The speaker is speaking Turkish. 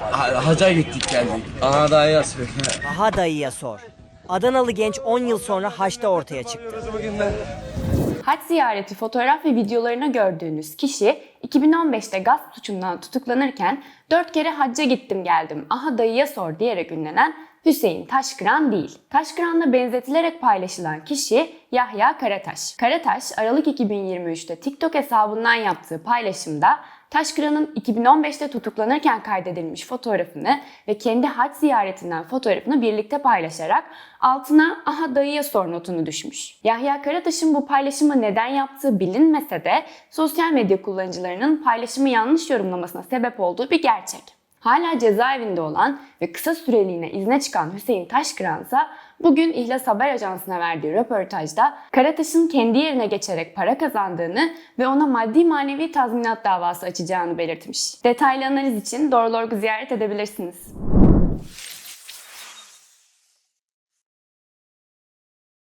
Ha- Haca gittik geldik. Ana daha yazıyor. Aha dayıya sor. Adanalı genç 10 yıl sonra haçta ortaya çıktı. Hac ziyareti fotoğraf ve videolarını gördüğünüz kişi 2015'te gasp suçundan tutuklanırken 4 kere hacca gittim geldim aha dayıya sor diyerek ünlenen Hüseyin Taşkıran değil. Taşkıran'la benzetilerek paylaşılan kişi Yahya Karataş. Karataş Aralık 2023'te TikTok hesabından yaptığı paylaşımda Taşkıran'ın 2015'te tutuklanırken kaydedilmiş fotoğrafını ve kendi hac ziyaretinden fotoğrafını birlikte paylaşarak altına aha dayıya sor notunu düşmüş. Yahya Karataş'ın bu paylaşımı neden yaptığı bilinmese de sosyal medya kullanıcılarının paylaşımı yanlış yorumlamasına sebep olduğu bir gerçek. Hala cezaevinde olan ve kısa süreliğine izne çıkan Hüseyin Taşkıran ise bugün İhlas Haber Ajansı'na verdiği röportajda Karataş'ın kendi yerine geçerek para kazandığını ve ona maddi manevi tazminat davası açacağını belirtmiş. Detaylı analiz için Doğru ziyaret edebilirsiniz.